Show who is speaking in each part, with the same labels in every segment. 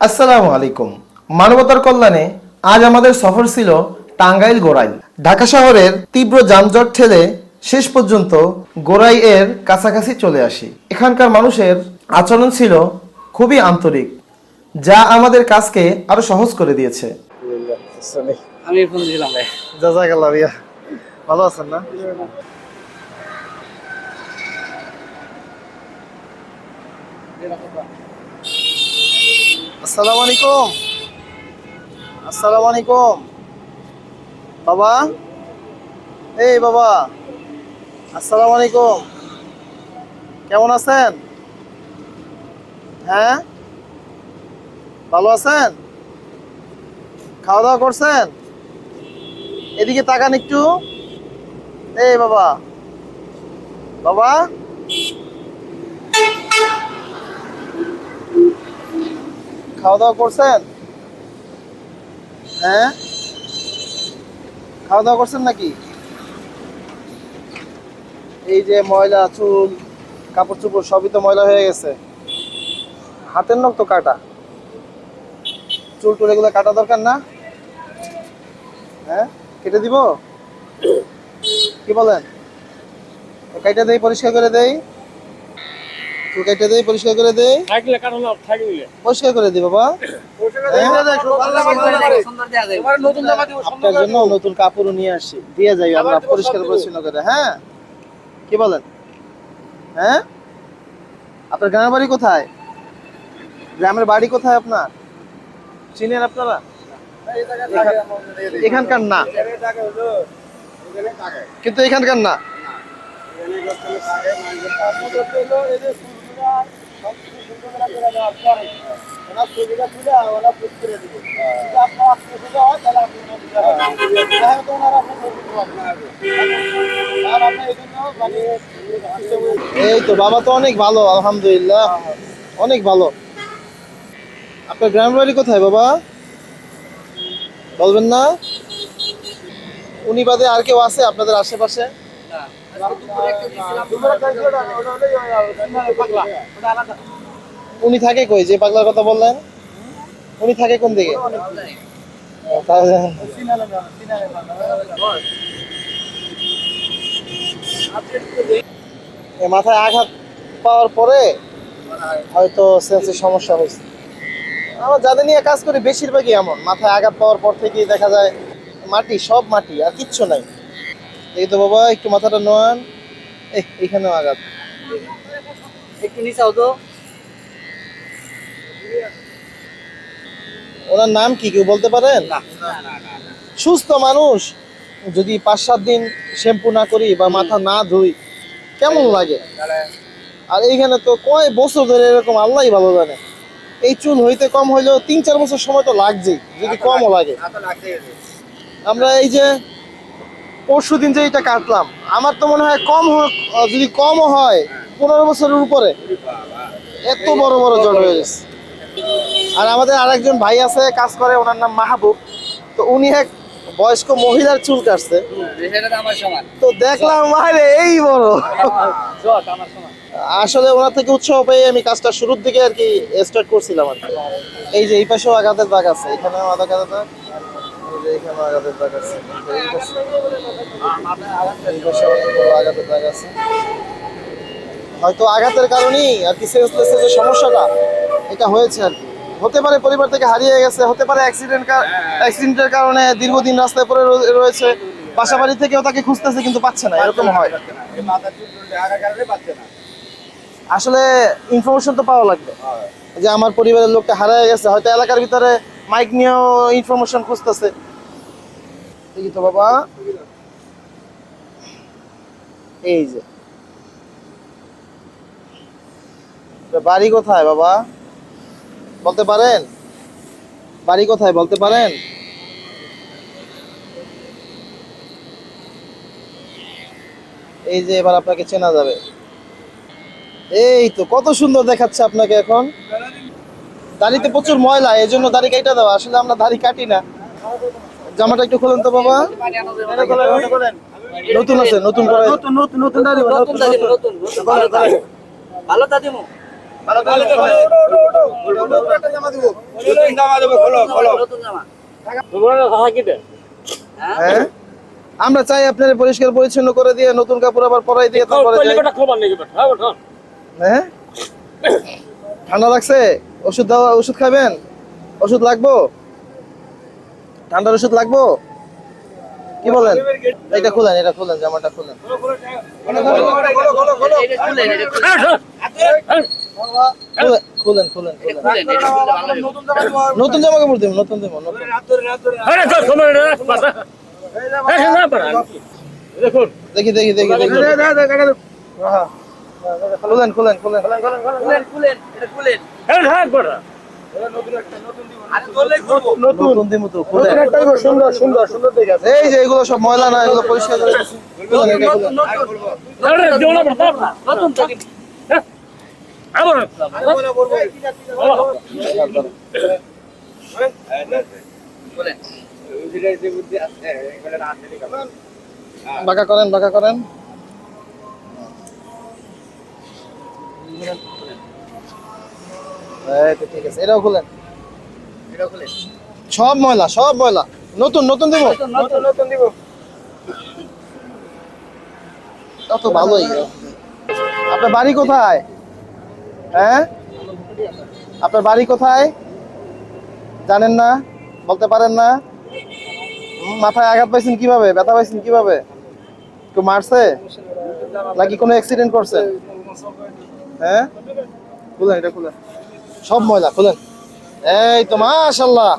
Speaker 1: আসসালামু আলাইকুম। মানবতার কল্যাণে আজ আমাদের সফর ছিল টাঙ্গাইল গোড়াই। ঢাকা শহরের তীব্র যানজট ঠেলে শেষ পর্যন্ত গোড়াই এর কাছাকাছি চলে আসি। এখানকার মানুষের আচরণ ছিল খুবই আন্তরিক যা আমাদের কাজকে আরও সহজ করে দিয়েছে।
Speaker 2: আমি ফোন দিলাম ভাই
Speaker 1: জাজাকাল্লাহ ভাইয়া। ভালো আছেন না? আসসালামু আলাইকুম। আসসালামু আলাইকুম। বাবা? এই বাবা। আসসালামু আলাইকুম। কেমন আছেন? হ্যাঁ? ভালো আছেন? খাওয়া দাওয়া করছেন? এদিকে তাকান একটু। এই বাবা। বাবা? খাওয়া দাওয়া করছেন? হ্যাঁ? খাওয়া দাওয়া করছেন নাকি? এই যে ময়লা, চুল কাপড় চোপড় সবই তো ময়লা হয়ে গেছে। হাতের নখ তো কাটা। চুল টুল এগুলো কাটা দরকার না? হ্যাঁ? কেটে দিব? কি বলেন? কেটে দেই পরিষ্কার করে দেই। তো কেটে দেই পরিষ্কার করে দেই।
Speaker 2: থাকলে কারণ থাকলে।
Speaker 1: পরিষ্কার করে দি বাবা।
Speaker 2: সুন্দর দেয়া যায়
Speaker 3: নতুন জামা দিব
Speaker 1: আপনার জন্য নতুন কাপড়ও নিয়ে আসি দিয়ে যাই আমরা পরিষ্কার পরিচ্ছন্ন করে। হ্যাঁ? কি বলেন? হ্যাঁ? আপনার গ্রামের বাড়ি কোথায়? গ্রামের বাড়ি কোথায় আপনার? চিনেন আপনারা? এখানকার না। কিন্তু এখানকার না। এই তো, বাবা তো অনেক ভালো, আলহামদুলিল্লাহ। অনেক ভালো। আপনার গ্রামের বাড়ি কোথায় বাবা? বলবেন না? উনি বাদে আর কেউ আছে আপনাদের আশেপাশে? উনি থাকে কই? যে পাগলার কথা বললেন? উনি থাকে কোন দিকে? মাথায় আঘাত পাওয়ার পরে হয়তো সেন্সের সমস্যা হয়েছে। আমরা যাদের নিয়ে কাজ করি, বেশিরভাগই এমন। মাথায় আঘাত পাওয়ার পর থেকেই দেখা যায় মাটি সব মাটি আর কিচ্ছু নাই। এই তো বাবা একটু মাথাটা নোয়ান। এই এখানেও আঘাত।
Speaker 2: একটু নিচাও তো।
Speaker 1: ওনার নাম কি কেউ বলতে পারেন? সুস্থ মানুষ। যদি পাঁচ সাত দিন শ্যাম্পু না করি বা মাথা না ধুই কেমন লাগে? আর এইখানে তো কয় বছর ধরে এরকম আল্লাহই ভালো জানে। এই চুল হইতে কম হইলেও তিন চার বছর সময় তো লাগছেই। যদি কমও লাগে। আমরা এই যে পরশু দিন যে এটা কাটলাম, আমার তো মনে হয় কম যদি কমও হয় পনেরো বছরের উপরে, এত বড় বড় জট হয়ে গেছে। আর আমাদের আরেকজন ভাই আছে, কাজ করে, ওনার নাম মাহবুব। তো উনি এক বয়স্ক মহিলার চুল কাটছে।
Speaker 2: তো
Speaker 1: দেখলাম, আরে, এই বড়। আসলে ওনার থেকে উৎসাহ পেয়ে আমি কাজটা শুরুর দিকে আর কি স্টার্ট করছিলাম আর কি। এই যে এই পাশেও আঘাতের দাগ আছে, এখানেও আঘাতের দাগ হয়তো আঘাতের কারণেই আর কি যে সমস্যাটা, এটা হয়েছে আর কি। হতে পারে পরিবার থেকে হারিয়ে গেছে, হতে পারে অ্যাক্সিডেন্ট অ্যাক্সিডেন্টের কারণে দীর্ঘদিন রাস্তায় পড়ে রয়েছে। বাসা বাড়ি থেকেও তাকে খুঁজতেছে কিন্তু পাচ্ছে না, এরকম হয়। আসলে ইনফরমেশন তো পাওয়া লাগবে। যে আমার পরিবারের লোকটা হারিয়ে গেছে, হয়তো এলাকার ভিতরে মাইক নিয়েও ইনফরমেশন খুঁজতেছে। দেখি তো বাবা। এই যে। বাড়ি কোথায় বাবা? বলতে পারেন? বাড়ি কোথায় বলতে পারেন? এই যে এবার আপনাকে চেনা যাবে। এই তো, কত সুন্দর দেখাচ্ছে আপনাকে এখন। দাড়িতে প্রচুর ময়লা এই জন্য দাড়ি কাটা দেওয়া আসলে আমরা দাড়ি কাটি না। জামাটা একটু খুলেন তো বাবা। নতুন আছে নতুন করে।
Speaker 3: নতুন নতুন নতুন দাদি
Speaker 2: নতুন দাদি নতুন নতুন ভালো দাদি ভালো দাদি মো। নতুন জামা হ্যাঁ?
Speaker 1: হ্যাঁ? আমরা চাই আপনার পরিষ্কার পরিচ্ছন্ন করে দিয়ে নতুন কাপড় আবার পরাই দিয়ে তারপরে যাই। হ্যাঁ? ঠান্ডা লাগছে? ওষুধ দেওয়া ওষুধ খাবেন? ওষুধ লাগবো? ঠান্ডার ওষুধ লাগবো? কি বলেন? এটা খুলেন এটা খুলেন জামাটা খুলেন।
Speaker 2: খুলেন খুলেন
Speaker 1: খুলেন খুলেন। খুলেন খুলেন
Speaker 2: খুলেন।
Speaker 1: নতুন জামা কাপড় দেবো নতুন দেবো নতুন। দেখি দেখি দেখি দেখি। হ্যাঁ। খুলেন খুলেন। খুলেন
Speaker 2: খুলেন খুলেন এটা খুলেন।
Speaker 1: নতুন তো
Speaker 3: সুন্দর সুন্দর সুন্দর
Speaker 1: এই যে এগুলো সব ময়লা না এগুলো পরিষ্কার করে খুলেন বাঁকা করেন বাঁকা করেন। ঠিক আছে এটাও খুলেন।
Speaker 2: এটা খুলেন?
Speaker 1: সব ময়লা সব ময়লা। নতুন নতুন দেবো?
Speaker 2: নতুন
Speaker 3: নতুন। দিব।
Speaker 1: তত ভালোই। আপনার বাড়ি কোথায়? হ্যাঁ? আপনার বাড়ি কোথায়? জানেন না? বলতে পারেন না? মাথায় আঘাত পাইছেন কীভাবে? ব্যথা পাইছেন কীভাবে? কেউ মারছে? নাকি কোনো অ্যাক্সিডেন্ট করছে? হ্যাঁ? খুলেন এটা খুলেন। সব ময়লা খুলেন। এই তো মাশাল্লাহ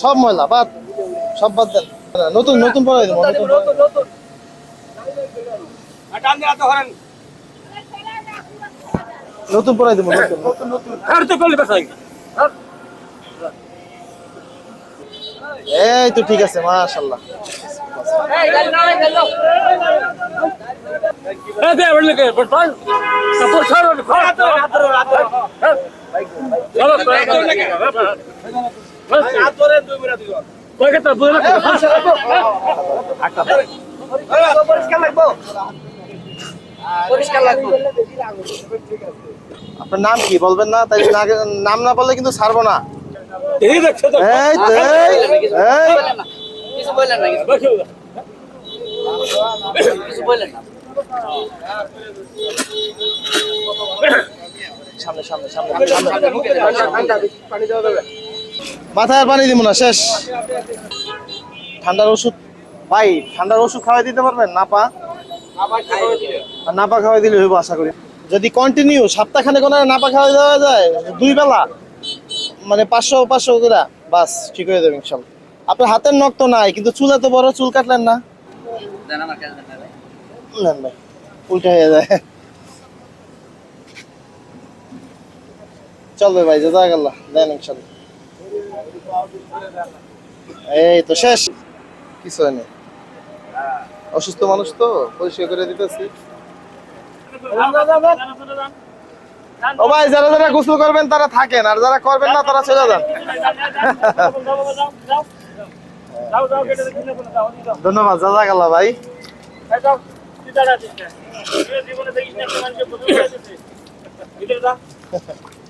Speaker 1: সব ময়লা বাদ। সব বাদ দেন। নতুন নতুন পরে দেবো নতুন
Speaker 2: নতুন
Speaker 1: নতুন। পরাই দেবো নতুন। নতুন এই তো ঠিক আছে মাশাল্লাহ
Speaker 2: এই গেলো পরিষ্কার লাগবে
Speaker 1: আপনার নাম কি? বলবেন না তাই নাম না বললে কিন্তু ছাড়বো না। এই তো এই এই।
Speaker 2: কিছু বললেন না কিছু বললেন না।
Speaker 1: সামনে সামনে সামনে। মাথায় আর পানি দিব না শেষ। ঠান্ডার ওষুধ। ভাই ঠান্ডার ওষুধ খাওয়াই দিতে পারবেন? নাপা? আর নাপা খাওয়াই দিলে হইব আশা করি। যদি কন্টিনিউ সপ্তাহখানে কোনো নাপা খাওয়াই দেওয়া যায় দুই বেলা। মানে পাঁচশো পাঁচশো করে। বাস ঠিক হয়ে যাবে ইনশাল্লাহ। আপনার হাতের নখ তো নাই কিন্তু চুল এত বড় চুল কাটলেন না।
Speaker 2: দেন আমার কাছে দেন না ভাই।
Speaker 1: নেন উল্টা হয়ে যায়। চলবে ভাই জাজাকাল্লাহ দেন ইনশাল্লাহ। এই তো শেষ। কিছু হয়নি অসুস্থ মানুষ তো পরিষ্কার করে দিতেছি। ও ভাই যারা যারা গোসল করবেন তারা থাকেন। আর যারা করবেন না তারা চলে যান। ধন্যবাদ জাজাকাল্লাহ ভাই। এই তো বাবা
Speaker 2: ভাই,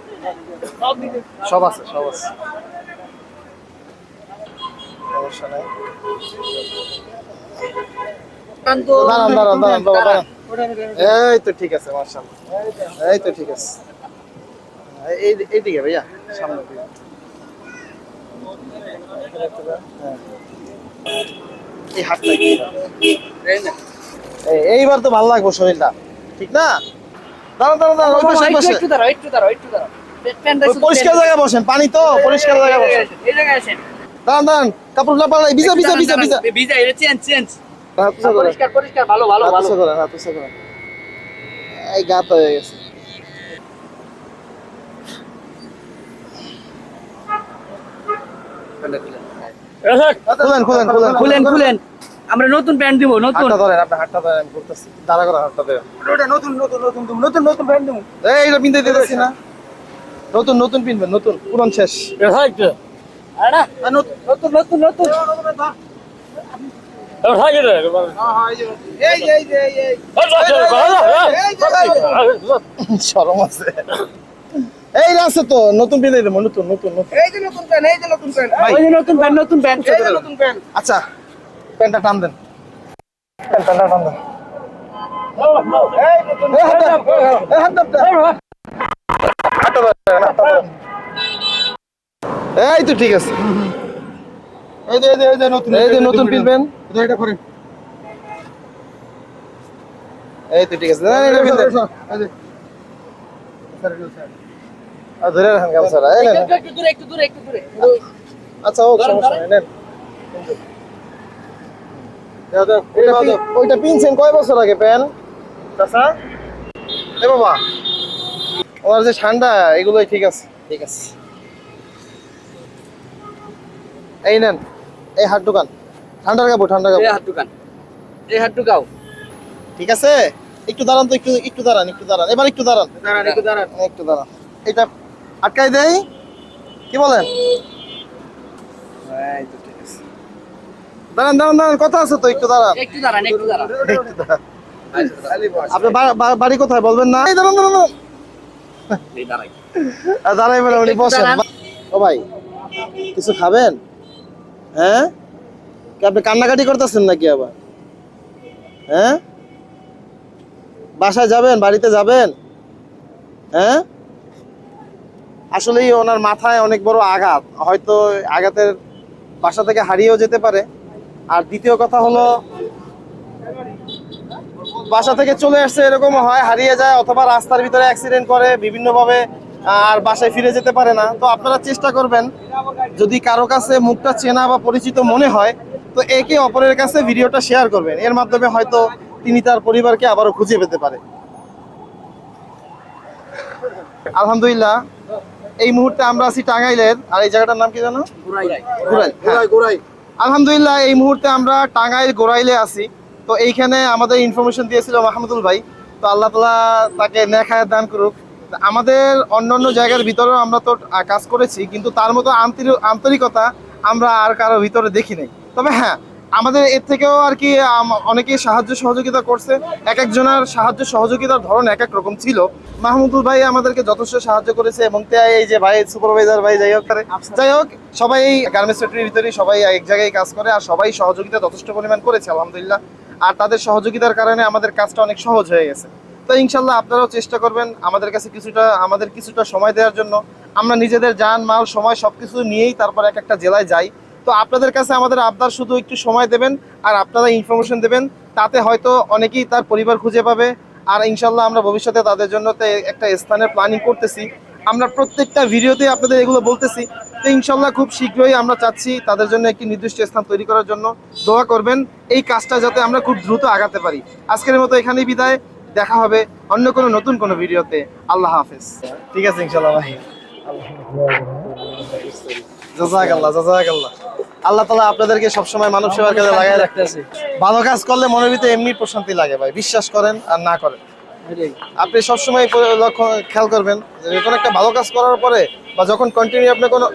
Speaker 1: সব আছে সব আছে। তো ঠিক এইবার তো ভালো লাগবে শরীরটা। ঠিক না? দাঁড়ান দাঁড়ান দাঁড়ান। পরিষ্কার জায়গায় বসেন পানি তো পরিষ্কার জায়গায় বসেন।
Speaker 2: এই জায়গায় আসেন।
Speaker 1: দাঁড়ান দাঁড়ান কাপড় না পালাই ভিজা ভিজা ভিজা ভিজা।
Speaker 2: ভিজা, এটা চেঞ্জ, চেঞ্জ।
Speaker 1: হাত উঁচা করেন
Speaker 2: পরিষ্কার পরিষ্কার ভালো ভালো ভালো।
Speaker 1: করেন হাত করেন। এই গাত হয়ে গেছে। খুলেন খুলেন খুলেন
Speaker 2: খুলেন। খুলেন আমরা নতুন প্যান্ট দিব নতুন।
Speaker 1: হাতটা ধরেন আপনার হাতটা ধরেন আমি দাঁড়া করে হাতটা ধরেন।
Speaker 3: ওটা নতুন নতুন নতুন নতুন নতুন প্যান্ট দেবো।
Speaker 1: এই এটা পিনতে দিতেছি না। নতুন নতুন পিনবেন নতুন পুরন শেষ।
Speaker 2: আরে নতুন নতুন নতুন নতুন।
Speaker 3: এই এই এই এই
Speaker 1: আছে। এই আছে তো নতুন পিনে দেবো নতুন নতুন নতুন।
Speaker 3: এই যে নতুন প্যান্ট এই যে নতুন প্যান্ট
Speaker 1: ভাই।
Speaker 2: যে নতুন প্যান্ট নতুন
Speaker 3: এই যে
Speaker 1: আচ্ছা প্যান্টটা টান দেন। প্যান্টটা টান দেন।
Speaker 3: এই নতুন
Speaker 1: এই হাত দাও, এই হাত দাও, এই তো ঠিক আছে।
Speaker 3: এই যে এই যে নতুন
Speaker 1: এই যে নতুন পিনবেন
Speaker 3: এটা এটা করেন।
Speaker 1: এই তো ঠিক আছে। না, এটা
Speaker 3: এটা
Speaker 1: আর ধরে রাখেন গামছাটা এই নেন।
Speaker 2: একটু দূরে একটু দূরে একটু দূরে।
Speaker 1: আচ্ছা হোক সমস্যা নেই নেন।
Speaker 3: দাও দাও
Speaker 1: ওইটা পি- ওইটা পিনছেন কয় বছর আগে প্যান চাচা? এ বাবা। ওনার যে ঠান্ডা এগুলোই ঠিক আছে। ঠিক আছে। এই নেন এই হাত দোকান ঠান্ডার কাপড় ঠান্ডার কাপড়।
Speaker 2: হাত দোকান এই ঢুকাও।
Speaker 1: ঠিক আছে? একটু দাঁড়ান তো একটু একটু দাঁড়ান একটু দাঁড়ান। এবার একটু দাঁড়ান।
Speaker 3: দাঁড়ান একটু দাঁড়ান।
Speaker 1: একটু দাঁড়ান। এটা আটকাই দেই। কি বলেন? এই তো ঠিক আছে। দাঁড়ান দাঁড়ান দাঁড়ান কথা আছে তো একটু দাঁড়ান।
Speaker 2: একটু দাঁড়ান একটু দাঁড়ান।
Speaker 1: বা- বাড়ি কোথায় বলবেন না? এই দাঁড়ান দাঁড়ান।
Speaker 2: দাঁড়াই।
Speaker 1: দাঁড়াই বলে উনি বসেন। ও ভাই কিছু খাবেন? হ্যাঁ? আপনি কান্নাকাটি করতেছেন নাকি আবার? হ্যাঁ? বাসায় যাবেন, বাড়িতে যাবেন? হ্যাঁ? আসলেই ওনার মাথায় অনেক বড় আঘাত। হয়তো আঘাতের বাসা থেকে হারিয়েও যেতে পারে। আর দ্বিতীয় কথা হলো, বাসা থেকে চলে আসছে এরকম হয়, হারিয়ে যায় অথবা রাস্তার ভিতরে অ্যাক্সিডেন্ট করে, বিভিন্নভাবে আর বাসায় ফিরে যেতে পারে না। তো আপনারা চেষ্টা করবেন যদি কারও কাছে মুখটা চেনা বা পরিচিত মনে হয় তো একে অপরের কাছে ভিডিওটা শেয়ার করবেন। এর মাধ্যমে হয়তো তিনি তার পরিবারকে আবারও খুঁজে পেতে পারে। আলহামদুলিল্লাহ এই মুহূর্তে আমরা আছি টাঙ্গাইলের। আর এই জায়গাটার নাম কি জানো? হ্যাঁ। আলহামদুলিল্লাহ এই মুহূর্তে আমরা টাঙ্গাইল গোড়াইলে আছি। তো এইখানে আমাদের ইনফরমেশন দিয়েছিল মাহমুদুল ভাই। তো আল্লাহ তালা তাকে নেখায় দান করুক। আমাদের অন্যান্য জায়গার ভিতরেও আমরা তো কাজ করেছি কিন্তু তার মতো আন্তরি- আন্তরিকতা আমরা আর কারও ভিতরে দেখি নাই। তবে হ্যাঁ আমাদের এর থেকেও আর কি অনেকেই সাহায্য সহযোগিতা করছে। এক একজনের সাহায্য সহযোগিতার ধরন এক এক রকম ছিল। মাহমুদুল ভাই আমাদেরকে যথেষ্ট সাহায্য করেছে এবং তে এই যে ভাই সুপারভাইজার ভাই যাই হোক তারে- যাই হোক সবাই এই গার্মেন্টস ফ্যাক্টরির ভিতরে সবাই এক জায়গায় কাজ করে আর সবাই সহযোগিতা যথেষ্ট পরিমাণ করেছে আলহামদুলিল্লাহ। আর তাদের সহযোগিতার কারণে আমাদের কাজটা অনেক সহজ হয়ে গেছে। তো ইনশাল্লাহ আপনারাও চেষ্টা করবেন আমাদের কাছে কিছুটা, আমাদের কিছুটা সময় দেওয়ার জন্য। আমরা নিজেদের যান, মাল, সময় সব কিছু নিয়েই তারপর এক একটা জেলায় যাই। তো আপনাদের কাছে আমাদের আবদার শুধু একটু সময় দেবেন আর আপনারা ইনফরমেশন দেবেন, তাতে হয়তো অনেকেই তার পরিবার খুঁজে পাবে। আর ইনশাল্লাহ আমরা ভবিষ্যতে তাদের জন্য একটা স্থানের প্ল্যানিং করতেছি। আমরা প্রত্যেকটা ভিডিওতে আপনাদের এগুলো বলতেছি। তো ইনশাল্লাহ খুব শীঘ্রই আমরা চাচ্ছি তাদের জন্য একটি নির্দিষ্ট স্থান তৈরি করার জন্য। দোয়া করবেন, এই কাজটা যাতে আমরা খুব দ্রুত আগাতে পারি। আজকের মতো এখানেই বিদায়। দেখা হবে অন্য কোনো নতুন কোনো ভিডিওতে। আল্লাহ হাফেজ। ঠিক আছে ইনশাল্লাহ ভাই। জাজাকাল্লাহ জাজাকাল্লাহ। আল্লাহ তালা আপনাদেরকে সবসময় মানব সেবার কাজে লাগাই রাখতেছে ভালো কাজ করলে মনের ভিতরে এমনি প্রশান্তি লাগে ভাই বিশ্বাস করেন আর না করেন। আপনি সবসময় লক্ষ্য খেয়াল করবেন যে কোনো একটা ভালো কাজ করার পরে বা যখন কন্টিনিউ আপনি কোনো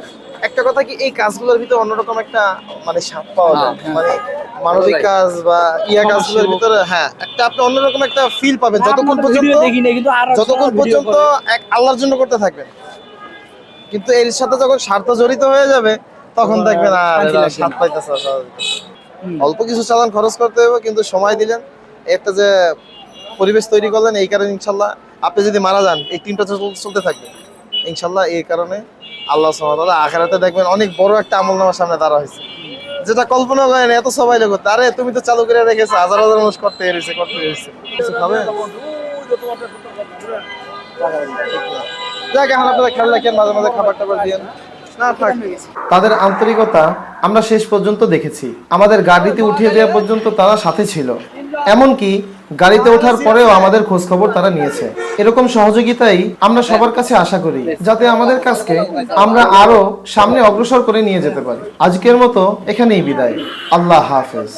Speaker 1: একটা কথা কি এই কাজগুলোর ভিতরে অন্যরকম একটা মানে স্বাদ পাওয়া যায়? মানে মানবিক কাজ বা ইয়া কাজগুলোর ভিতরে হ্যাঁ একটা আপনি অন্যরকম একটা ফিল পাবেন। যতক্ষণ পর্যন্ত
Speaker 2: দেখি না কিন্তু আর
Speaker 1: যতক্ষণ পর্যন্ত এক আল্লাহর জন্য করতে থাকবেন। কিন্তু এর সাথে যখন স্বার্থ জড়িত হয়ে যাবে তখন দেখবেন আর স্বাদ পাইতেছে। অল্প কিছু চালান খরচ করতে হবে কিন্তু সময় দিলেন। একটা যে পরিবেশ তৈরি করলেন এই কারণে ইনশাল্লাহ আপনি যদি মারা যান এই টিমটা চলতে থাকবে। ইনশাল্লাহ এই কারণে আল্লাহ সুবহানাহু আখেরাতে দেখবেন অনেক বড় একটা আমল নামার সামনে দাঁড়া হয়েছে। যেটা কল্পনা করেন, এত সবাই লোক, আরে তুমি তো চালু করে রেখেছো, হাজার হাজার মানুষ করতে এসেছে করতে এসেছে। কিছু খাবে যাক, এখন খেয়াল রাখেন, মাঝে মাঝে খাবার টাবার তাদের আন্তরিকতা আমরা শেষ পর্যন্ত দেখেছি। আমাদের গাড়িতে উঠিয়ে দেওয়া পর্যন্ত তারা সাথে ছিল। এমনকি গাড়িতে ওঠার পরেও আমাদের খোঁজ খবর তারা নিয়েছে। এরকম সহযোগিতাই আমরা সবার কাছে আশা করি, যাতে আমাদের কাজকে আমরা আরও সামনে অগ্রসর করে নিয়ে যেতে পারি। আজকের মতো এখানেই বিদায়। আল্লাহ হাফেজ।